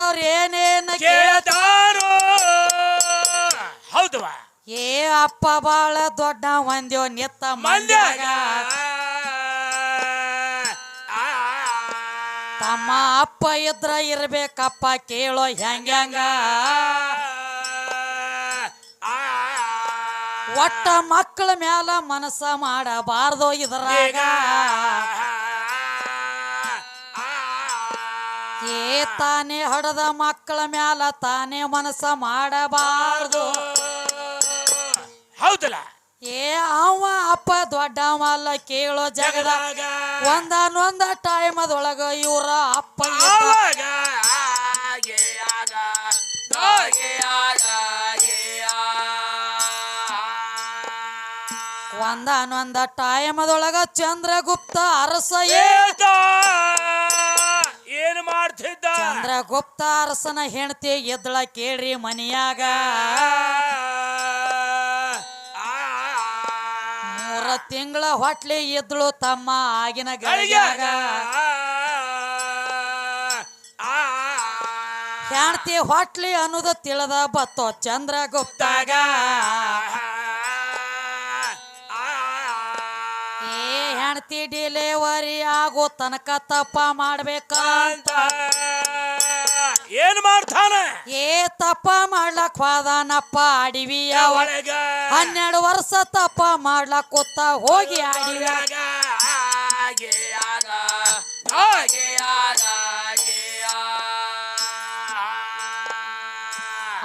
ಅವ್ರ ಏನೇನ ಕೇಳ್ತಾರೋ ಹೌದವಾ ಏ ಅಪ್ಪ ಬಾಳ ದೊಡ್ಡ ಒಂದ್ಯೋ ನಿತ್ತ ಮಂದ್ಯಾಗ. ತಮ್ಮ ಅಪ್ಪ ಇದ್ರ ಇರ್ಬೇಕಪ್ಪ ಕೇಳೋ ಹೆಂಗ್ಯಾಂಗ ಒಟ್ಟ ಮಕ್ಕಳ ಮ್ಯಾಲ ಮನಸ್ಸ ಮಾಡಬಾರ್ದು ಇದ್ರಾಗ. ಏ ತಾನೇ ಹಡದ ಮಕ್ಕಳ ಮ್ಯಾಲ ತಾನೇ ಮನಸ್ಸ ಮಾಡಬಾರದು ಹೌದಲ್ಲ ಏ ಅವ ಅಪ್ಪ ದೊಡ್ಡವಲ್ಲ ಕೇಳೋ ಜಗದ ಒಂದಾನೊಂದ ಟೈಮ್ ಅದೊಳಗ ಇವ್ರ ಅಪ್ಪ. ಆವಾಗ. ಒಂದಾನೊಂದ ಟೈಮ್ ಅದೊಳಗ ಚಂದ್ರಗುಪ್ತ ಅರಸ ಏ ಏತ ಏನ್ ಮಾಡ್ತಿದ್ದ ಚಂದ್ರಗುಪ್ತ ಅರಸನ ಹೆಂಡತಿ ಎದ್ದಳ ಕೇಳ್ರಿ ಮನಿಯಾಗ ಮೂರ ತಿಂಗಳ ಹೊಟ್ಲಿ ಇದ್ಳು ತಮ್ಮ ಆಗಿನ ಗಳಿಗ್ಯಾಗ ಹೆಂಡತಿ ಹೊಟ್ಲಿ ಅನ್ನೋದು ತಿಳಿದ ಬತ್ತೋ ಚಂದ್ರಗುಪ್ತಾಗ ಏ ಹೆಂಡತಿ ಡಿಲೆವರಿ ಆಗೋ ತನಕ ತಪ್ಪ ಮಾಡ್ಬೇಕ ಅಂತ. ಏನ್ ಮಾಡ್ತಾನೆ? ಏ ತಪ್ಪ ಮಾಡ್ಲಕ್ ಹೋದಾನಪ್ಪ ಅಡಿವಿಯ ಒಳಗ. ಹನ್ನೆರಡು ವರ್ಷ ತಪ್ಪ ಮಾಡ್ಲಕ್ ಕೂತ ಹೋಗಿ ಅಡಿವ್ಯಾಗ.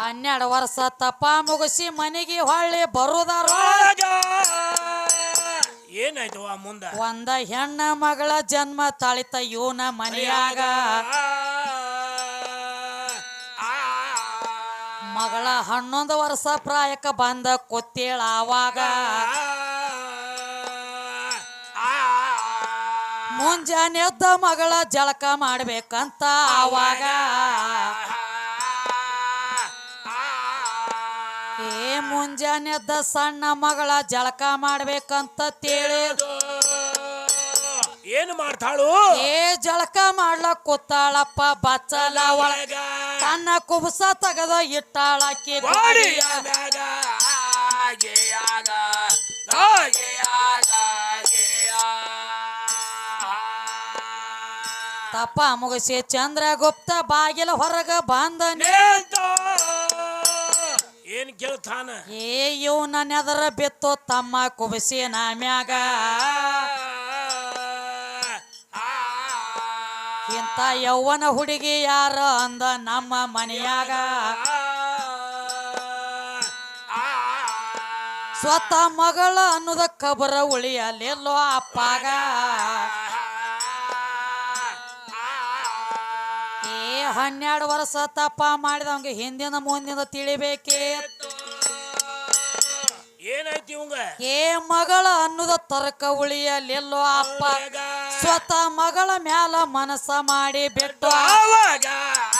ಹನ್ನೆರಡು ವರ್ಷ ತಪ್ಪ ಮುಗಿಸಿ ಮನೆಗೆ ಹೊಳ್ಳಿ ಬರುದಾರ. ಏನಾಯ್ತು ಆ ಮುಂದ ಒಂದ ಹೆಣ್ಣ ಮಗಳ ಜನ್ಮ ತಾಳಿತ ಇವನ ಮನೆಯಾಗ ಮಗಳ ಹನ್ನೊಂದು ವರ್ಷ ಪ್ರಾಯಕ್ಕ ಬಂದ ಕೊತ್ತೇಳ ಆವಾಗ ಮುಂಜಾನೆ ಎದ್ದ ಮಗಳ ಜಳಕ ಮಾಡ್ಬೇಕಂತ ಆವಾಗ ಏ ಮುಂಜಾನೆ ಎದ್ದ ಸಣ್ಣ ಮಗಳ ಜಳಕ ಮಾಡ್ಬೇಕಂತ ತೇಳಿ. ಏನು ಮಾಡ್ತಾಳು? ಏ ಜಳಕ ಮಾಡ್ಲಕ್ ಕೂತಾಳಪ್ಪ ಬಚ್ಚಲ ಒಳಗ. ಒಳಗ ತನ್ನ ಕುಬಸ ತೆಗೆದ ಇಟ್ಟಾಳಕ್ಕೆ ಗೋಡೆಯ ಮ್ಯಾಗ ಆಗೆಯಾಗ, ಆಗೆಯಾಗ, ಆಗೆಯ. ತಪ್ಪ ಮುಗಿಸಿ ಚಂದ್ರಗುಪ್ತ ಬಾಗಿಲ ಹೊರಗ ಬಂದ ನಿಂತ ಏನ್ ಗೆಲ್ತಾನ ಏ ಇವನ ನೆದರ ಬಿತ್ತು ತಮ್ಮ ಕುಬಸಿ ನಮ್ಯಾಗ ಇಂಥ ಯೌವನ ಹುಡುಗಿ ಯಾರ ಅಂದ ನಮ್ಮ ಮನೆಯಾಗ ಸ್ವತಃ ಮಗಳ ಅನ್ನೋದ ಕಬರ ಉಳಿಯಲೆಲ್ಲೋ ಅಪ್ಪಾಗ ಹನ್ನೆರಡು ವರ್ಷ ತಪ್ಪ ಮಾಡಿದವಂಗ ಹಿಂದಿನ ಮುಂದಿನ ತಿಳಿಬೇಕೇ ಏನಾಯ್ತು ಇವಂಗ? ಏ ಮಗಳ ಅನ್ನೋದ ತರಕ ಉಳಿಯಲ್ಲೆಲ್ಲೋ ಅಪ್ಪ. ಸ್ವತ ಮಗಳ ಮ್ಯಾಲ ಮನಸ್ಸ ಮಾಡಿ ಬಿಟ್ಟು ಆವಾಗ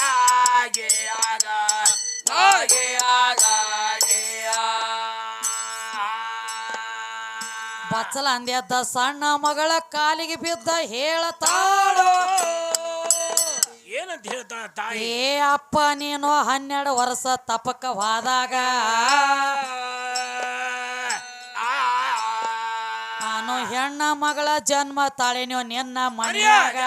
ಆಗ ಆಗ. ಬಚ್ಚಲ ಅಂದ್ಯದ್ದ ಸಣ್ಣ ಮಗಳ ಕಾಲಿಗೆ ಬಿದ್ದ ಹೇಳತಾಳು ಏನಂತ ಹೇಳ್ತಾಳ ತಾಯಿ ಏ ಅಪ್ಪ ನೀನು ಹನ್ನೆರಡು ವರ್ಷ ತಪಕ ಹೋದಾಗ ನಾನು ಹೆಣ್ಣ ಮಗಳ ಜನ್ಮ ತಾಳಿನೋ ನಿನ್ನ ಮನೆಯಾಗ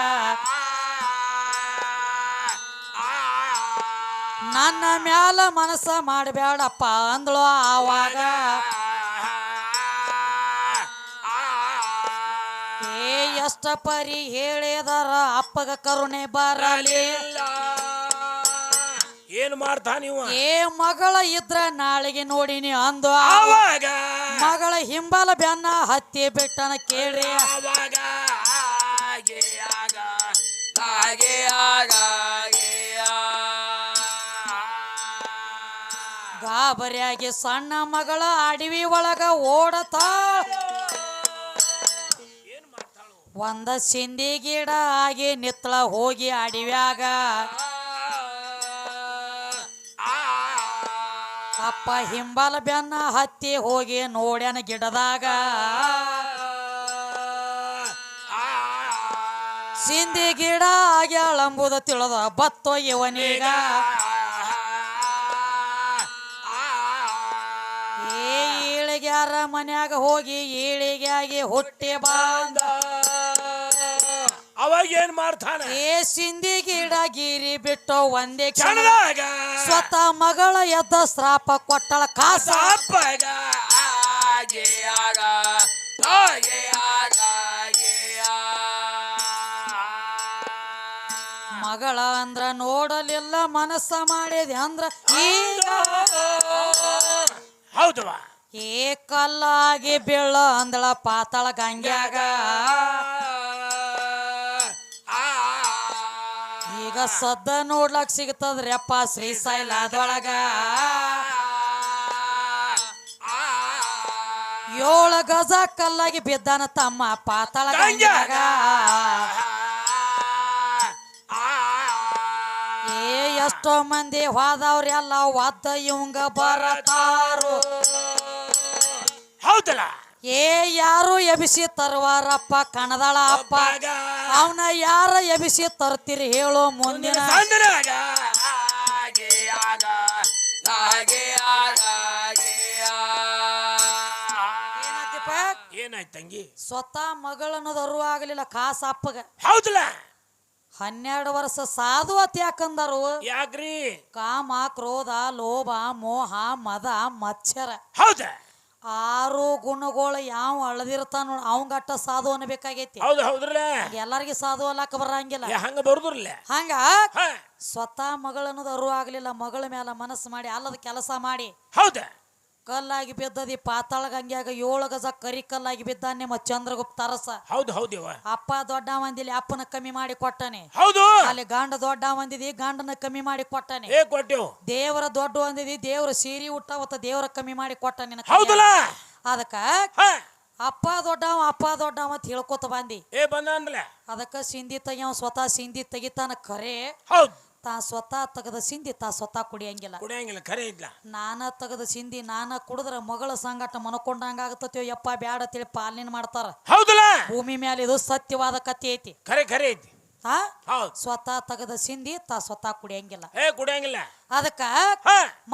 ನನ್ನ ಮ್ಯಾಲ ಮನಸ್ಸ ಮಾಡಬೇಡಪ್ಪ ಅಂದ್ಳು ಆವಾಗ ಏ ಎಷ್ಟ ಪರಿ ಹೇಳಿದಾರ ಅಪ್ಪಗ ಕರುಣೆ ಬರಲಿ. ಏನ್ ಮಾಡ್ತಾ ನೀವು? ಏ ಮಗಳ ಇದ್ರ ನಾಳೆಗೆ ನೋಡಿನಿ ಅಂದು. ಆವಾಗ? ಮಗಳ ಹಿಂಬಲ ಬೆನ್ನ ಹತ್ತಿ ಬಿಟ್ಟನ ಕೇಳಿ ಆವಾಗ? ಆಗೆ ಆಗೆ. ಗಾಬರಿಯಾಗಿ ಸಣ್ಣ ಮಗಳ ಅಡವಿ ಒಳಗ ಓಡತಾ ಒಂದ ಸಿಂಧಿ ಗಿಡ ಆಗಿ ನಿತ್ತಳ ಹೋಗಿ ಅಡಿವ್ಯಾಗ ಅಪ್ಪ ಹಿಂಬಲ ಬೆನ್ನ ಹತ್ತಿ ಹೋಗಿ ನೋಡ್ಯಾನ ಗಿಡದಾಗ. ಸಿಂಧಿ ಗಿಡ ಆಗ್ಯಾಳಂಬುದ ತಿಳಿದ ಬತ್ತೋ ಇವನೀಗ. ಏ ಈಳಿಗ್ಯಾರ ಮನ್ಯಾಗ ಹೋಗಿ, ಈಳಿಗ್ಯಾಗಿ ಹುಟ್ಟಿ ಬಂದ. ಅವಾಗ ಏನ್ ಮಾಡ್ತಾನೆ? ಏ ಸಿಂಧಿ ಗಿಡ ಗಿರಿ ಬಿಟ್ಟು ಒಂದೇ ಕ್ಷಣ ಕ್ಷಣದಾಗ ಸ್ವತಃ ಮಗಳ ಎದ್ದ ಶ್ರಾಪ ಕೊಟ್ಟಳ ಕಾಸ. ಸಾಪಗ ಆಗೆ ಆಗ ಆಗೆ ಆಗ ಆಗೆ ಆ. ಮಗಳ ಅಂದ್ರ ನೋಡಲಿಲ್ಲ ಮನಸ್ಸ ಮಾಡಿದೆ ಅಂದ್ರ ಈಗ ಏಕಲ್ಲಾಗಿ ಬೀಳ ಅಂದಳ ಪಾತಾಳ ಗಂಗ್ಯಾಗ. ಈಗ ಸದ್ದ ನೋಡ್ಲಕ್ ಸಿಗ್ತದ್ರಪ್ಪ ಶ್ರೀಶೈಲದೊಳಗ ಏಳು ಗಜ ಕಲ್ಲಾಗಿ ಬಿದ್ದಾನ ತಮ್ಮ ಪಾತಾಳ ಏ ಎಷ್ಟೋ ಮಂದಿ ಹೋದವ್ರೆಲ್ಲ ಒದ್ದ ಇವಂಗ ಬರತಾರು. ಹೌದಲ್ಲ? ಏ ಯಾರು ಎಬಿಸಿ ತರುವಾರಪ್ಪ ಕಣದಳ ಅಪ್ಪ. ಅವನ ಯಾರ ಎಬಿಸಿ ತರ್ತೀರಿ ಹೇಳೋ ಮುಂದಿನ? ಏನಾಯ್ತು ತಂಗಿ? ಸ್ವತಃ ಮಗಳನ್ನೋದು ಅರುವಾಗಲಿಲ್ಲ ಕಾಸ ಅಪ್ಪಗ. ಹೌದಲ್ಲ? ಹನ್ನೆರಡು ವರ್ಷ ಸಾಧು ಅತ್ ಯಾಕಂದರು ಯಾಕ್ರಿ? ಕಾಮ ಕ್ರೋಧ ಲೋಭ ಮೋಹ ಮದ ಮತ್ಸರ ಹೌದ? ಆರು ಗುಣಗಳು ಯಾವ ಅಳದಿರ್ತಾನ ಅವಂಗಟ್ಟ ಸಾಧು ಅನ್ಬೇಕಾಗೈತಿ ಹೌದು ಹೌದ್ರಲ್ಲ? ಎಲ್ಲರಿಗೂ ಸಾಧು ಅಲ್ಲಾಕ ಬರಂಗಿಲ್ಲ. ಹಂಗ ಬರುದ್ರಲ್ಲ ಹಂಗ? ಸ್ವತಃ ಮಗಳನ್ನೋದು ಅರು ಆಗ್ಲಿಲ್ಲ ಮಗಳ ಮೇಲೆ ಮನಸ್ಸು ಮಾಡಿ ಅಲ್ಲದ ಕೆಲಸ ಮಾಡಿ. ಹೌದ? ಕಲ್ಲಾಗಿ ಬಿದ್ದದಿ ಪಾತಾಳ ಗಂಗ್ಯಾಗ ಏಳು ಗಜ ಕರಿ ಕಲ್ಲಾಗಿ ಬಿದ್ದಾನೆ ನಿಮ್ಮ ಚಂದ್ರಗುಪ್ತ ಅರಸ. ಹೌದು ಹೌದು ಅಪ್ಪ ದೊಡ್ಡ ಮಂದಿಲಿ ಅಪ್ಪನ ಕಮ್ಮಿ ಮಾಡಿ ಕೊಟ್ಟನೆ. ಹೌದು. ಅಲ್ಲಿ ಗಂಡ ದೊಡ್ಡ ಮಂದಿದಿ ಗಂಡನ ಕಮ್ಮಿ ಮಾಡಿ ಕೊಟ್ಟನೆ. ಏ ಕೊಟ್ಟೆವು ದೇವರ ದೊಡ್ಡ ಒಂದಿದಿ ದೇವರ ಸೀರಿ ಉಟ್ಟ ಅವತ್ತ ದೇವರ ಕಮ್ಮಿ ಮಾಡಿ ಕೊಟ್ಟ ನಿನ್ನ ಹೌದಲ್ಲ? ಅದಕ್ಕ ಅಪ್ಪ ದೊಡ್ಡವ ಅಪ್ಪ ದೊಡ್ಡವ ಅಂತ ಹೇಳ್ಕೊತ ಬಂದಿ. ಏ ಬಂದ ಅದಕ್ಕ ಸಿಂಧಿ ತೆಗಿಯವ ಸ್ವತಃ ಸಿಂಧಿ ತೆಗಿತಾನ ಕರೆ. ಹೌದ್. ತಾ ಸ್ವತಃ ತೆಗೆದ ಸಿಂಧಿ ತಾ ಸ್ವತಃ ಕುಡಿಯಂಗಿಲ್ಲ. ಕುಡಿಯಂಗಿಲ್ಲ ಖರೆ ಇದ್ಲ. ನಾನ ತೆಗೆದ ಸಿಂಧಿ ನಾನ ಕುಡಿದ್ರ ಮಗಳ ಸಂಗಟ ಮನಕೊಂಡಂಗ ಆಗತ್ತೋ ಯಪ್ಪ ಬ್ಯಾಡ ತಿಳಿ ಪಾಲನೆ ಮಾಡ್ತಾರ. ಹೌದಲ್ಲ? ಭೂಮಿ ಮೇಲೆ ಇದು ಸತ್ಯವಾದ ಕಥೆ ಐತಿ. ಖರೆ ಖರೆ ಐತಿ. ಹಾ ಹೌದು. ಸ್ವತಃ ತಗದ ಸಿಂಧಿ ತಾ ಸ್ವತಃ ಕುಡಿಯಂಗಿಲ್ಲ. ಏ ಕುಡಿಯಂಗಿಲ್ಲ. ಅದಕ್ಕ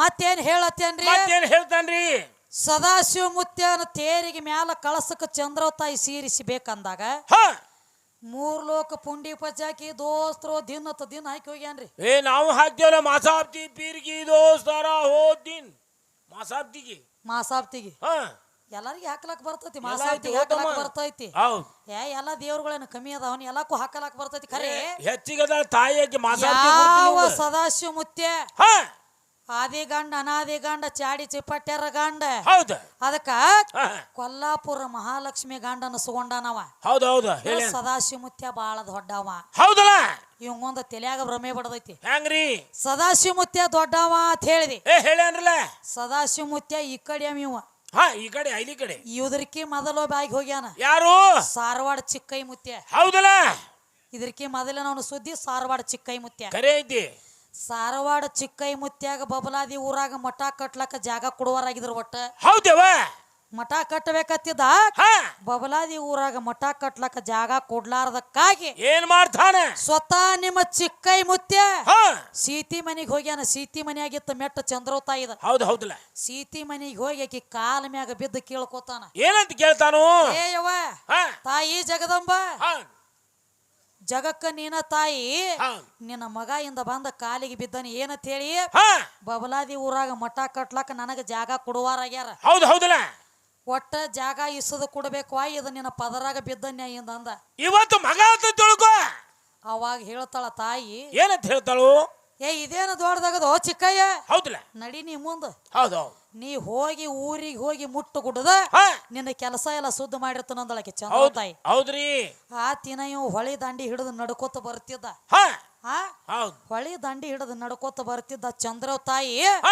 ಮತ್ತೇನ್ ಹೇಳತ್ತೇನ್ರಿ? ಮತ್ತೇನ್ ಹೇಳ್ತಾನ್ರಿ? ಸದಾಶಿವ ಮುತ್ಯನ ತೇರಿಗೆ ಮ್ಯಾಲ ಕಳಸಕ್ಕೆ ಚಂದ್ರವತಾಯಿ ಸೀರಿಸಿ ಬೇಕಂದಾಗ ಮೂರ್ ಲೋಕ ಪುಂಡಿ ಪಚಾಕಿ ದೋಸ್ತರು ದಿನ ತ ದಿನ ಹಾಕಿ ಹೋಗ್ಯಾನ್ರಿ. ಏ ನಾವು ಹಾಕ್ತೇವ್ರ ಮಾಸಾಬ್ತಿ ಪೀರ್ಗಿ ದೋಸ್ತಾರ ಹೋದಿನ್ ಮಾಸಾಬ್ತಿಗೆ ಮಾಸಾಬ್ತಿಗೆ ಹ. ಎಲ್ಲರಿಗೂ ಹಾಕ್ಲಕ್ ಬರ್ತೈತಿ ಮಾಸಾಬ್ತಿ ಹಾಕ್ಲಕ್ ಬರ್ತೈತಿ. ಹೌದ್. ಏ ಎಲ್ಲ ದೇವ್ರುಗಳೇನು ಕಮ್ಮಿ ಅದಾವನ್ ಎಲ್ಲಕ್ಕೂ ಹಾಕಲಾಕ ಬರ್ತೈತಿ ಖರೆ. ಹೆಚ್ಚಿಗದ ತಾಯಿಯಾಗಿ ಮಾಸಾಬ್ತಿ ಯಾವ ಸದಾಶಿವ ಮುತ್ಯ. ಹ. ಆದಿ ಗಂಡ ಅನಾದಿ ಗಂಡ ಚಾಡಿ ಚಿಪ್ಪಟ್ಟ್ಯಾರ ಗಂಡ. ಹೌದ. ಅದಕ್ಕ ಕೊಲ್ಲಾಪುರ ಮಹಾಲಕ್ಷ್ಮಿ ಗಂಡ ಅನಸ್ಕೊಂಡಾನವ ಹೌದು ಹೌದು. ಹೇಳಿ ಸದಾಶಿವ ಮುತ್ಯ ಬಾಳ ದೊಡ್ಡವ. ಹೌದಲ್ಲ? ಇವಂಗೊಂದ ತಲೆಯಾಗ ಭ್ರಮೆ ಬಡದೈತಿ. ಹೆಂಗ್ರಿ? ಸದಾಶಿವ ಮುತ್ಯ ದೊಡ್ಡವ ಅಂತ ಹೇಳಿದಿ. ಏ ಹೇಳಿ ಸದಾಶಿವ ಮುತ್ಯ ಈ ಕಡೆ ಇವ. ಹಾ ಈ ಕಡೆ ಐಲಿ ಕಡೆ. ಇವದ್ರಕಿ ಮೊದಲು ಬಾಯಿಗೆ ಹೋಗ್ಯಾನ. ಯಾರು? ಸಾರವಾಡ ಚಿಕ್ಕೈ ಮುತ್ಯ ಹೌದಲ್ಲ? ಇದ್ರಕಿ ಮೊದಲೇ ನಾನು ಸುದ್ದಿ ಸಾರವಾಡ ಚಿಕ್ಕೈ ಮುತ್ಯ ಕರೆ ಐತಿ. ಸಾರವಾಡ ಚಿಕ್ಕೈ ಮುತ್ಯಾಗ ಬಬಲಾದಿ ಊರಾಗ ಮಠ ಕಟ್ಲಕ್ಕ ಜಾಗ ಕೊಡುವರಾಗಿದ್ರು ಒಟ್ಟ. ಹೌದೇವ? ಮಠ ಕಟ್ಟಬೇಕತ್ತಿದ ಬಬಲಾದಿ ಊರಾಗ ಮಠ ಕಟ್ಲಕ್ಕ ಜಾಗ ಕೊಡ್ಲಾರ್ದಕ್ಕಾಗಿ ಏನ್ ಮಾಡ್ತಾನ? ಸ್ವತಃ ನಿಮ್ಮ ಚಿಕ್ಕೈ ಮುತ್ಯ ಸೀತಿ ಮನಿಗೆ ಹೋಗ್ಯಾನ. ಸೀತಿ ಮನೆಯಾಗಿತ್ತ ಮೆಟ್ಟ ಚಂದ್ರವತಾಯಿದ ಹೌದು ಹೌದಲ್ಲ ಸೀತಿ ಮನಿಗೆ ಹೋಗಿ ಆಕಿ ಕಾಲ ಮ್ಯಾಗ ಬಿದ್ದು ಕೇಳ್ಕೊತಾನ. ಏನಂತ ಕೇಳ್ತಾನು? ಏ ಯವ್ವ ತಾಯಿ ಜಗದಂಬ ಜಗಕ್ಕ ನೀನ ತಾಯಿ ನಿನ್ನ ಮಗ ಇಂದ ಬಂದ ಕಾಲಿಗೆ ಬಿದ್ದನ ಏನಂತ ಹೇಳಿ? ಬಬಲಾದಿ ಊರಾಗ ಮಠ ಕಟ್ಲಕ್ಕ ನನಗ ಜಾಗ ಕೊಡುವಾರಾಗ್ಯಾರ. ಹೌದು ಹೌದಲ್ಲ? ಒಟ್ಟ ಜಾಗ ಇಸದ ಕೊಡ್ಬೇಕು ಇದು ನಿನ್ನ ಪದರಾಗ ಬಿದ್ದನ್ಯ ಇಂದ ಅಂದ. ಇವತ್ತು ಮಗ ಅಂತ ತಿಳ್ಕೊ. ಅವಾಗ ಹೇಳ್ತಾಳ ತಾಯಿ ಏನಂತ ಹೇಳ್ತಾಳು? ಏ ಇದೇನು ದೊಡ್ಡದಾಗದು? ಚಿಕ್ಕಯ್ಯ. ಹೌದಿಲ್ಲ. ನಡಿ ನೀ ಮುಂದ. ಹೌದು ಹೌದು. ನೀ ಹೋಗಿ ಊರಿಗೆ ಹೋಗಿ ಮುಟ್ಟು ಕುಡದ ಹ. ನಿನ್ನ ಕೆಲಸ ಎಲ್ಲ ಶುದ್ಧ ಮಾಡಿರ್ತಾನಂದಳಕ್ಕೆ ಹೌದ್ ತಾಯಿ. ಹೌದ್ರಿ. ಆ ತಿನ ಇವ್ ಹೊಳಿ ದಂಡಿ ಹಿಡಿದು ನಡ್ಕೋತ ಬರ್ತಿದ್ದ. ಹ. ಆ? ಹೌದ್. ಹೊಳಿ ದಂಡಿ ಹಿಡಿದು ನಡ್ಕೋತ ಬರ್ತಿದ್ದ ಚಂದ್ರ ತಾಯಿ. ಹ.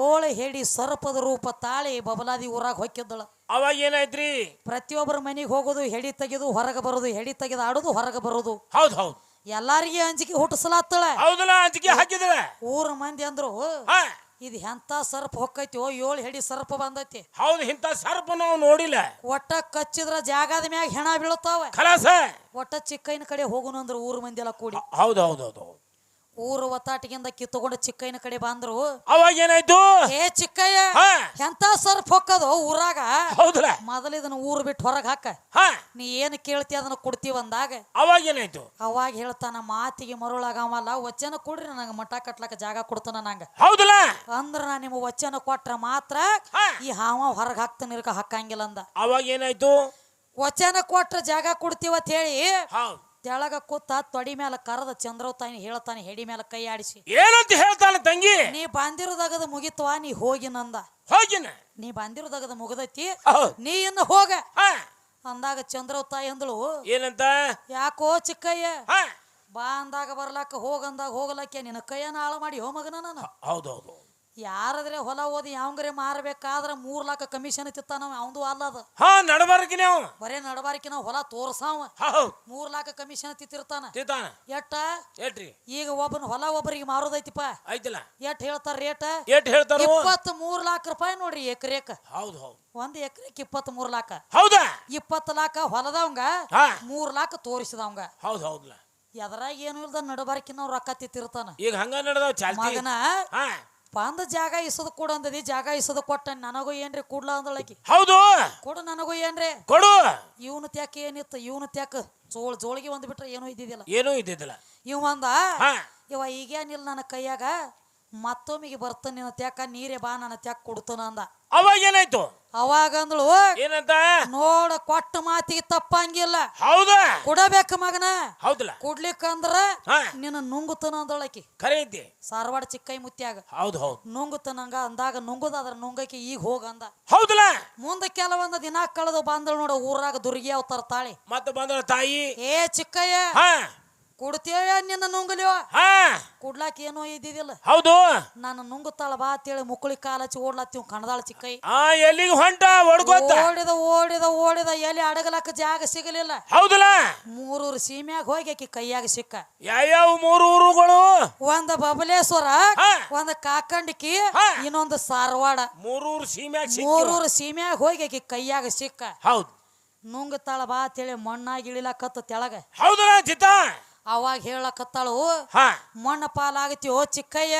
ಏಳು ಹೇಳಿ ಸರ್ಪದ ರೂಪ ತಾಳಿ ಬಬಲಾದಿ ಊರಾಗ ಹೊಕ್ಕಿದ್ದಳ. ಅವಾಗ ಏನಾಯ್ತ್ರಿ? ಪ್ರತಿಯೊಬ್ಬರ ಮನೆಗೆ ಹೋಗೋದು ಹೆಡಿ ತೆಗೆದು ಹೊರಗೆ ಬರೋದು ಹೆಡಿ ತೆಗೆದು ಆಡೋದು ಹೊರಗೆ ಬರೋದು. ಹೌದ್ ಹೌದ್. ಎಲ್ಲಾರಿಗೆ ಅಂಜಿಕೆ ಹುಟ್ಟಿಸಲಾತ್ತಳೆ ಹೌದಲ್ಲ ಅಂಜಿಕೆ ಹಾಕಿದಳ ಊರ ಮಂದಿ ಅಂದ್ರು ಇದು ಎಂತ ಸರ್ಪ ಹೊಕ್ಕೈತಿ ಓ ಏಳು ಹೆಡಿ ಸರ್ಪ ಬಂದೈತಿ. ಹೌದು ಇಂತ ಸರ್ಪ ನಾವು ನೋಡಿಲ್ಲ. ಒಟ್ಟ ಕಚ್ಚಿದ್ರ ಜಾಗದ ಮ್ಯಾಗ ಹೆಣ ಬೀಳ್ತಾವ ಖಲಾಸ. ಒಟ್ಟ ಚಿಕ್ಕೈನ ಕಡೆ ಹೋಗುನು ಅಂದ್ರ ಊರ್ ಮಂದಿ ಎಲ್ಲ ಕೂಡಿ ಹೌದು ಹೌದು ಹೌದು. ಊರು ಒತ್ತಾಟಿಗಿಂದ ಕಿತ್ತುಕೊಂಡು ಚಿಕ್ಕಯ್ಯನ ಕಡೆ ಬಂದ್ರು. ಅವಾಗ ಏನಾಯ್ತು? ಏ ಚಿಕ್ಕಯ್ಯ ಎಂತ ಸರ್ ಹೊಕ್ಕದು ಊರಾಗ? ಹೌದಲ್ಲ ಮೊದಲ ಇದನ್ನ ಊರು ಬಿಟ್ಟು ಹೊರಗೆ ಹಾಕ. ನೀ ಏನು ಕೇಳ್ತಿ ಅದನ್ನ ಕೊಡ್ತೀವಿ ಅಂದಾಗ? ಅವಾಗ ಏನಾಯ್ತು? ಅವಾಗ ಹೇಳ್ತಾನ ಮಾತಿಗೆ ಮರುಳಾಗವಲ್ಲ ವಚನ ಕೊಡ್ರಿ ನನಗೆ ಮಠ ಕಟ್ಲಕ್ಕ ಜಾಗ ಕೊಡ್ತಾನ ನಂಗ. ಹೌದಲ್ಲ ಅಂದ್ರ ನಾ ನಿಮ್ಗೆ ವಚನ ಕೊಟ್ರ ಮಾತ್ರ ಈ ಹಾವ ಹೊರಗೆ ಹಾಕ್ತಾನ ಇರ್ಕ ಹಾಕಂಗಿಲ್ಲ ಅಂದ. ಅವಾಗ ಏನಾಯ್ತು? ವಚನ ಕೊಟ್ರ ಜಾಗ ಕೊಡ್ತೀವತ್ ಹೇಳಿ. ಹೌದು. ತೆಳಗ ಕೂತ ತೊಡಿ ಮೇಲೆ ಕರದ ಚಂದ್ರವ್ ತಾಯಿ ಹೇಳ್ತಾನೆ ಹೆಡಿ ಮೇಲೆ ಕೈ ಆಡಿಸಿ. ಏನಂತ ಹೇಳ್ತಾನೆ ತಂಗಿ? ನೀ ಬಂದಿರೋದಾಗದ ಮುಗಿತ್ವಾ ನೀ ಹೋಗಿ ನಂದ. ಹೋಗಿನ? ನೀ ಬಂದಿರೋದಾಗದ ಮುಗದೈತಿ ನೀ ಇನ್ನು ಹೋಗ. ಅಂದಾಗ ಚಂದ್ರವ್ ತಾಯಿ ಅಂದಳು ಏನಂತ? ಯಾಕೋ ಚಿಕ್ಕಯ್ಯ? ಬಾ ಅಂದಾಗ ಬರ್ಲಾಕ ಹೋಗಂದಾಗ ಹೋಗಲಕ್ಕೆ ನಿನ್ನ ಕೈಯನ್ನ ಹಾಳು ಮಾಡಿ ಹೋ ಮಗನ ನಾನು. ಹೌದು ಹೌದು ಯಾರಾದ್ರೆ ಹೊಲ ಓದಿ ಯಾವಂಗ್ರೆ ಮಾರಬೇಕಾದ್ರೆ ಮೂರ್ ಲಾಖ ಕಮಿಷನ್ ತಿತ್ತಾನ ಅವಂದು ಅಲ್ಲ ಅದು. ಹಾ ನಡಬಾರಕಿನ ಬರೇ ನಡಬಾರಕಿನ ಹೊಲ ತೋರ್ಸಾವ. ಮೂರ್ ಲಾಖ ಕಮಿಷನ್ ತಿತ್ತಿರ್ತಾನ ತಿತ್ತಾನ ಎಟ್ಟ? ಎಟ್ರಿ? ಈಗ ಒಬ್ಬನ ಹೊಲ ಒಬ್ಬರಿಗೆ ಮಾರೋದೈತಿಪ್ಪ. ಐತಿಲ್ಲ. ಎಟ್ ಹೇಳ್ತಾರ ರೇಟ್? ಎಟ್ ಹೇಳ್ತಾರ ಇಪ್ಪತ್ತ್ ಮೂರ್ ಲಾಖ ರೂಪಾಯಿ ನೋಡ್ರಿ ಎಕರೆಕ. ಹೌದು ಹೌದು. ಒಂದ್ ಎಕರೆಕ್ ಇಪ್ಪತ್ತ್ ಮೂರ್ ಲಾಖ. ಹೌದಾ? ಇಪ್ಪತ್ತು ಲಾಖ ಹೊಲದವಂಗ ಮೂರ್ ಲಾಖ ತೋರಿಸಿದವಂಗ. ಹೌದು ಹೌದಲ್ಲ ಎದ್ರಾಗ ಏನು ಇಲ್ದ ನಡಬಾರಕಿನ ರೊಕ್ಕ ತಿತ್ತಿರ್ತಾನ ಈಗ ಹಂಗ ನಡದ ಚಾಲ್ತಿ? ಮಗನ ಬಂದ ಜಾಗ ಇಸದ ಕೊಡು ಅಂದದಿ ಜಾಗ ಇಸದ ಕೊಟ್ಟ ನನಗೂ ಏನ್ರಿ ಕೂಡ್ಲ ಅಂದಳಕಿ ಹೌದು. ಕೊಡು ನನಗೂ ಏನ್ರಿ. ಕೊಡು. ಇವನು ತ್ಯಾಕ ಏನಿತ್ತು ಇವನು ತ್ಯಾಕ ಜೋಳ ಜೋಳಿಗೆ ಒಂದ್ ಬಿಟ್ರೆ ಏನೂ ಇದ್ದಿದ್ದಿಲ್ಲ. ಏನೂ ಇದ್ದಿದ್ದಿಲ್ಲ. ಇವ ಅಂದ ಇವ ಈಗೇನಿಲ್ಲ ನನ್ನ ಕೈಯಾಗ ಮತ್ತೊಮ್ಮಿಗೆ ಬರ್ತಾನೆ ನಿನ್ನ ತ್ಯಾಕ ನೀರೇ ಬಾ ನನ್ನ ತ್ಯಾಕ ಕೊಡ್ತಾನ ಅಂದ. ಅವಾಗ ಏನಾಯ್ತು? ಅವಾಗ ಅಂದಳು ಏನಂತ? ನೋಡ ಕೊಟ್ಟ ಮಾತಿಗೆ ತಪ್ಪಂಗಿಲ್ಲ. ಹೌದಾ? ಕೊಡಬೇಕ ಮಗನ? ಹೌದಲ್ಲ ಕೊಡ್ಲಿಕ್ಕಂದ್ರ ನಿನ್ನ ನುಂಗುತನ ಅಂದಳಕಿ ಕರೆ ಐತಿ ಸಾರವಾಡ ಚಿಕ್ಕೈ ಮುತ್ಯಾಗ. ಹೌದು ಹೌದು. ನುಂಗುತನಂಗ ಅಂದಾಗ ನುಂಗುದಾದ್ರ ನುಂಗಕ್ಕೆ ಈಗ ಹೋಗ ಅಂದ. ಹೌದಲ್ಲ ಮುಂದೆ ಕೆಲವೊಂದು ದಿನ ಕಳೆದು ಬಂದಳು ನೋಡ ಊರಾಗ ದುರ್ಗಿ ಅವತಾರ ತಾಳಿ. ಮತ್ತೆ ಬಂದಳ ತಾಯಿ? ಏ ಚಿಕ್ಕಯ್ಯ ಹಾ. ಕೊಡ್ತೇವ ನಿನ್ನ ನುಂಗಲಿವ? ಹಾ. ಕೊಡ್ಲಾಕ ಏನೋ ಇದ್ದಿದ್ದಿಲ್ಲ. ಹೌದು. ನಾನು ನುಂಗುತ್ತಾಳ ಬಾ ಅಂತೇಳಿ ಮುಕ್ಕಳಿ ಕಾಲ ಹಚ್ಚಿ ಓಡ್ಲತ್ತೀವ್ ಕಣದಾಳ ಚಿಕ್ಕೈ. ಆ ಎಲ್ಲಿಗೆ ಹೊಂಟ ಹೊಡ್ಕೋತ ಓಡಿದ ಓಡಿದ ಓಡಿದ ಎಲ್ಲಿ ಅಡಗಲಕ್ಕ ಜಾಗ ಸಿಗಲಿಲ್ಲ. ಹೌದಲ್ಲ? ಮೂರೂರು ಸೀಮ್ಯಾಗ ಹೋಗಿ ಆಕಿ ಕೈಯಾಗ ಸಿಕ್ಕ. ಯಾವ್ಯಾವ ಮೂರೂರುಗಳು ಒಂದ ಬಬಲೇಶ್ವರ ಹಾ. ಒಂದ ಕಾಕಂಡಿಕಿ ಹಾ. ಇನ್ನೊಂದು ಸಾರವಾಡ. ಮೂರೂರು ಸೀಮ್ಯಾಗ ಸಿಕ್ಕಿ ಮೂರೂರು ಸೀಮ್ಯಾಗ ಹೋಗಿ ಆಕಿ ಕೈಯಾಗ ಸಿಕ್ಕ. ಹೌದು. ನುಂಗುತ್ತಾಳ ಬಾ ಅಂತೇಳಿ ಮಣ್ಣಾಗಿ ಇಳಿಲಕತ್ತ ತೆಳಗ. ಹೌದಲ್ಲ ಚಿತ್ತ? ಅವಾಗ ಹೇಳಕತ್ತಾಳು ಮಣ್ಣ ಪಾಲಾಗತಿ ಓ ಚಿಕ್ಕಯ್ಯ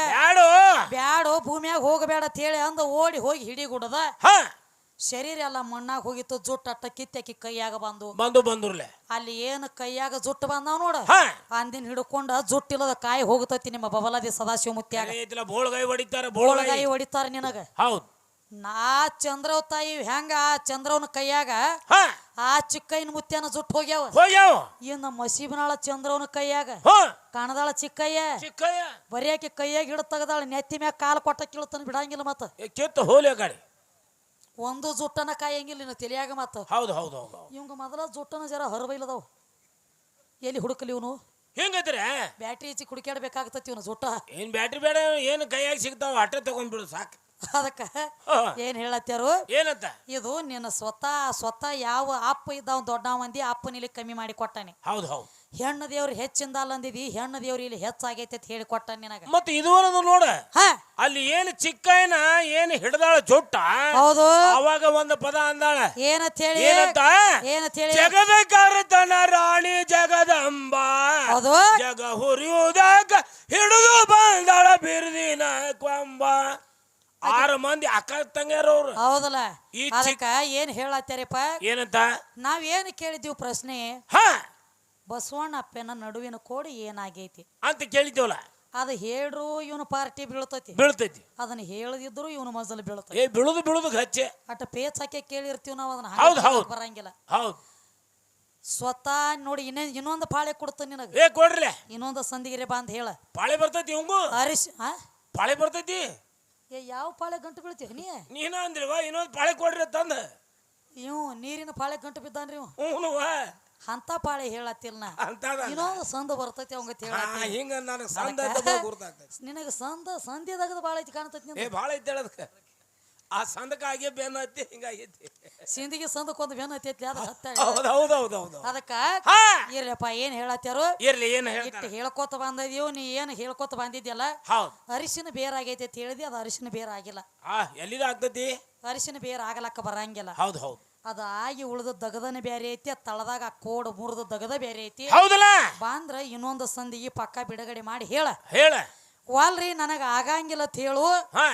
ಬ್ಯಾಡು. ಭೂಮಿಯಾಗ ಹೋಗಬೇಡ ಅಂತ ಹೇಳಿ ಅಂದ ಓಡಿ ಹೋಗಿ ಹಿಡಿಗುಡದ ಶರೀರ ಎಲ್ಲ ಮಣ್ಣಾಗ ಹೋಗಿತ್ತು ಜುಟ್ಟ ಅಟ್ಟ ಕಿತ್ತಾಕಿ ಕೈಯಾಗ ಬಂದು. ಬಂದು ಬಂದ್ರಲೆ. ಅಲ್ಲಿ ಏನು ಕೈಯಾಗ ಜುಟ್ಟು ಬಂದಾವ ನೋಡ. ಅಂದಿನ ಹಿಡ್ಕೊಂಡ ಜುಟ್ಟಿಲ್ಲದ ಕಾಯಿ ಹೋಗ್ತೈತಿ ನಿಮ್ಮ ಬಬಲಾದಿ ಸದಾಶಿವ ಮುತ್ಯಾಗ ಬೋಳ್ಗಾಯಿ ಹೊಡಿತಾರ ಬೋಳ್ಗಾಯಿ. ಹೊಡಿತಾರ ನಿನಗ. ಹೌದು. ನಾ ಚಂದ್ರವ್ ತಾಯಿ ಹೆಂಗ ಆ ಚಂದ್ರವನ ಕೈಯಾಗ ಆ ಚಿಕ್ಕಯ್ಯನ ಮುತ್ಯಾನ ಜುಟ್ಟು ಹೋಗ್ಯಾವ. ಹೋಗ್ಯಾವ. ಇನ್ನ ಮಸೀಬನಾಳ ಚಂದ್ರವನ ಕೈಯಾಗ. ಕಾಣದಾಳ ಚಿಕ್ಕಯ್ಯ. ಚಿಕ್ಕಯ್ಯ. ಬರಿಯಾಕಿ ಕೈಯಾಗ ಹಿಡ ತೆಗದಾಳ ನೆತ್ತಿ ಮ್ಯಾಗ ಕಾಲು ಕೊಟ್ಟ ಕೀಳ್ತಾನ ಬಿಡಂಗಿಲ್ಲ ಮತ್ತ. ಕೆತ್ತ ಹೋಲಿ ಆ ಒಂದು ಜುಟ್ಟನ ಕಾಯಂಗಿಲ್ಲ ಇನ್ನು ತಲಿಯಾಗ ಮತ್ತ. ಹೌದು ಹೌದು ಹೌದು ಇವಂಗ ಮೊದಲ ಜುಟ್ಟನ ಜರ ಹರಬೈಲದವ ಎಲ್ಲಿ ಹುಡುಕಲಿ ಇವನು? ಹಿಂಗೈತ್ರಿ ಬ್ಯಾಟ್ರಿ ಹಚ್ಚಿ ಕುಡಿಕಾಡ್ಬೇಕಾಗ್ತತಿ ಇವನು ಜುಟ್ಟ. ಏನ್ ಬ್ಯಾಟ್ರಿ ಬೇಡ ಏನು ಕೈಯಾಗ ಸಿಗ್ತಾವ ಅಟ್ಟೆ ತಗೊಂಡ್ಬಿಡು ಸಾಕು. ಅದಕ್ಕ. ಏನ್ ಹೇಳತ್ತಾರು? ಏನಂತ? ಇದು ನಿನ್ನ ಸ್ವತಃ ಸ್ವತಃ ಯಾವ ಅಪ್ಪ ಇದ್ದಾವ ದೊಡ್ಡ ಮಂದಿ ಅಪ್ಪನಿಲ್ಲಿ ಕಮ್ಮಿ ಮಾಡಿ ಕೊಟ್ಟಾನೆ. ಹೌದು ಹೌದು. ಹೆಣ್ಣು ದೇವ್ರು ಹೆಚ್ಚಿಂದ ಅಲ್ಲಂದಿದಿ ಹೆಣ್ಣು ದೇವ್ರು ಇಲ್ಲಿ ಹೆಚ್ಚಾಗೈತೆ ಅಂತ ಹೇಳಿ ಕೊಟ್ಟ ನಿನಗ. ಮತ್ತೆ ಇದುವರೆದು ನೋಡ. ಹಾ. ಅಲ್ಲಿ ಏನು ಚಿಕ್ಕಯ್ಯನ ಏನು ಹಿಡ್ದಾಳ ಜೊಟ್ಟ ಹೌದು. ಅವಾಗ ಒಂದು ಪದ ಅಂದಾಳ. ಏನಂತ ಹೇಳಿ? ಏನಂತ? ಏನಂತ ಹೇಳಿ? ಜಗದ ಕರ್ತನ ರಾಣಿ ಜಗದಂಬಾ. ಹೌದು. ಜಗ ಹುರಿಯುವುದಾಗ ಹಿಡಿದು ಬಂದಾಳ ಬಿರುದಿನ ಕೊಂಬ. ಆರು ಮಂದಿ ಅಕ್ಕ ತಂಗಿಯರವ್ರು ಹೌದಲ್ಲ? ಈ ಚಿಕ್ಕ- ಅದಕ್ಕ ಏನ್ ಹೇಳತ್ತಾರಪ್ಪ ಏನಂತ? ನಾವ್ ಏನ್ ಕೇಳಿದೀವಿ ಪ್ರಶ್ನೆ? ಹಾ. ಬಸವಣ್ಣ ಅಪ್ಪನ ನಡುವಿನ ಕೋಡಿ ಏನಾಗೈತಿ? ಅಂತ ಕೇಳಿದ್ದೇವಲ್ಲ? ಅದ ಹೇಳ್ರು ಇವನು ಪಾರ್ಟಿ ಬೀಳ್ತೈತಿ. ಬೀಳ್ತೈತಿ. ಅದನ್ನ ಹೇಳದಿದ್ರು ಇವನು ಮಜಲ್ ಬೀಳ್ತೈತಿ. ಏ ಬೀಳುದು ಬೀಳುದು ಹಚ್ಚೆ ಅಟ ಪೇಚ್ ಹಾಕಿ ಕೇಳಿರ್ತೀವಿ ನಾವು ಅದನ್ನ ಹೌದ್ ಹೌದು. ಬರಂಗಿಲ್ಲ. ಹೌದು. ಸ್ವತಃ ನೋಡಿ ಇನ್ನೇ ಇನ್ನೊಂದು ಪಾಳೆ ಕೊಡ್ತಾನೆ ನಿನಗ. ಏ ಕೊಡ್ರಿ ಇನ್ನೊಂದು ಸಂದಿಗಿರಿ ಬಾ ಅಂತ ಹೇಳ. ಪಾಳೆ ಬರ್ತೈತಿ ಇವಂಗು? ಅರಿಶ್ ಆ? ಪಾಳೆ ಬರ್ತೈತಿ? ಏ ಯಾವ ಪಾಳೆ ಗಂಟು ಬೀಳ್ತೀವಿ ನೀ? ನೀನ ಅಂದ್ರಿವ ಇನ್ನೊಂದು ಪಾಳೆ ಕೊಡ್ರಿ ತಂದ. ಇವ್ ನೀರಿನ ಪಾಳೆ ಗಂಟು ಬಿದ್ದಾನ್ರಿ ಇವ್ ಹ್ಞೂನುವ ಅಂತ ಪಾಳೆ ಹೇಳತ್ತಿಲ್ಲ ನಾ. ಅಂತ ಇನ್ನೊಂದು ಸಂದ ಬರ್ತೈತಿ ಅವಂಗ ಹಿಂಗ ನನಗೆ ಸಂದ ಗುರ್ತಾಗ್ತೈತಿ. ನಿನಗೆ ಸಂದ ಸಂದಿದಾಗದ ಬಾಳ ಐತಿ ಕಾಣ್ತೈತಿ ಏ ಭಾಳ ಐತೆ ಅದಕ್ಕೆ. ಆ ಸಂದಕ್ಕಾಗಿ ಬೆನ್ನ ಹತ್ತಿ ಹಿಂಗಾಗೈತಿ ಸಿಂದಿಗೆ ಸಂದಕ್ಕೊಂದು ಬೆನ್ನ ಹತ್ತೈತಿ ಅದ ಹತ್ತ ಹೌದು ಹೌದು ಹೌದು ಹೌದು. ಅದಕ್ಕ ಇರ್ಲಪ್ಪ ಏನ್ ಹೇಳತ್ತಾರು ಇರ್ಲಿ ಏನು ಇಟ್ಟು ಹೇಳ್ಕೋತ ಬಂದಿದ್ಯೋ ನೀ ಏನ್ ಹೇಳ್ಕೊತ ಬಂದಿದ್ಯಲ್ಲ? ಹೌದು. ಅರಿಶಿನ ಬೇರ್ ಆಗೈತೆ ಅಂತ ಹೇಳಿದಿ ಅದು ಅರಿಶಿನ ಬೇರ್ ಆಗಿಲ್ಲ. ಆ ಎಲ್ಲಿದ ಆಗ್ತತಿ? ಅರಿಶಿನ ಬೇರ್ ಆಗಲಕ್ಕ ಬರಂಗಿಲ್ಲ. ಹೌದು ಹೌದು. ಅದ ಆಗಿ ಉಳಿದ ದಗದನ ಬೇರೆ ಐತಿ ಅದ್ ತಳದಾಗ ಆ ಕೋಡ್ ಮುರಿದ ದಗದ ಬೇರೆ ಐತಿ. ಹೌದಲ್ಲ? ಬಂದ್ರ ಇನ್ನೊಂದು ಸಂದಿಗೆ ಪಕ್ಕ ಬಿಡುಗಡೆ ಮಾಡಿ ಹೇಳ. ಹೇಳ. ವಾಲ್ರಿ ನನಗ ಆಗಂಗಿಲ್ಲ ಅಂತ ಹೇಳು. ಹಾ.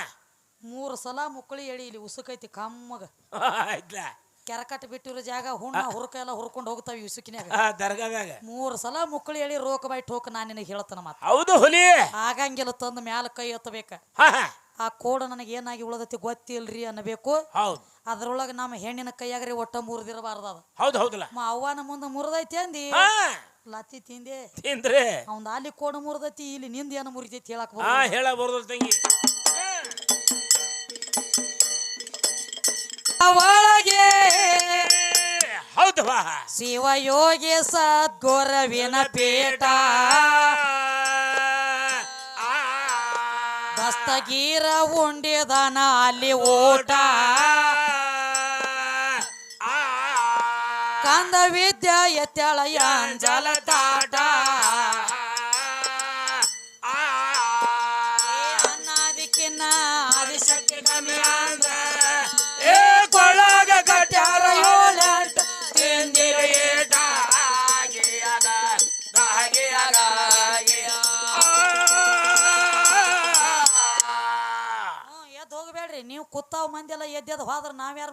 ಮೂರು ಸಲ ಮುಕ್ಕಳಿ ಎಳಿ ಇಲ್ಲಿ ಉಸುಕೈತಿ ಕಮ್ಮಗ. ಕೆರಕಟ್ಟ ಬಿಟ್ಟಿರೋ ಜಾಗ ಹುಣ್ಣ ಹುರ್ಕ ಎಲ್ಲ ಹುರ್ಕೊಂಡು ಹೋಗ್ತಾವ ಉಸುಕಿನ್ಯಾಗ. ಆ, ದರ್ಗಾದಾಗ. ಮೂರು ಸಲ ಮುಕ್ಕಳಿ ಎಳಿ ರೋಕ ಬೈ ಟೋಕ ನಾನು ನಿನಗೆ ಹೇಳ್ತಾನ ಮಾತು ಹೌದು ಹುಲಿ. ಆಗಂಗಿಲ್ಲ ತಂದು ಮ್ಯಾಲ ಕೈ ಎತ್ತಬೇಕ. ಆ ಕೋಡ ನನಗೆ ಏನಾಗಿ ಉಳದತಿ ಗೊತ್ತಿಲ್ರಿ ಅನ್ನಬೇಕು. ಹೌದು. ಅದ್ರೊಳಗೆ ನಮ್ಮ ಹೆಣ್ಣಿನ ಕೈಯಾಗ್ರಿ ಒಟ್ಟ ಮುರಿದಿರಬಾರ್ದು ಅದು. ಹೌದು ಹೌದಲ್ಲ. ಮ ಅವ್ವನ ಮುಂದೆ ಮುರಿದೈತಿ ಅಂದಿ. ಲತ್ತಿ ತಿಂದೆ. ತಿಂದ್ರೆ. ಅವ್ನ ಅಲ್ಲಿ ಕೋಡ ಮುರಿದೈತಿ ಇಲ್ಲಿ ನಿಂದ ಏನು ಮುರಿತೈತಿ ಹೇಳಕ್ ಬರೋದು ಹೇಳ ಬರ್ದಲ್ ತಂಗಿ. ಒಳಗೆ ಹೌದು ಬಾ ಶಿವಯೋಗಿ ಸದ್ಗುರವಿನ ಪೀಠ. ದಸ್ತಗೀರ ಉಂಡಿದನ ಅಲ್ಲಿ ಊಟ. ಕಂದ ವಿದ್ಯಾ ಎತ್ತಳ ಅಂಜಲ ಮಂದಿ ಎಲ್ಲ ಎದ್ದೆದ್ ಹೋದ್ರ ನಾವ್ಯಾರು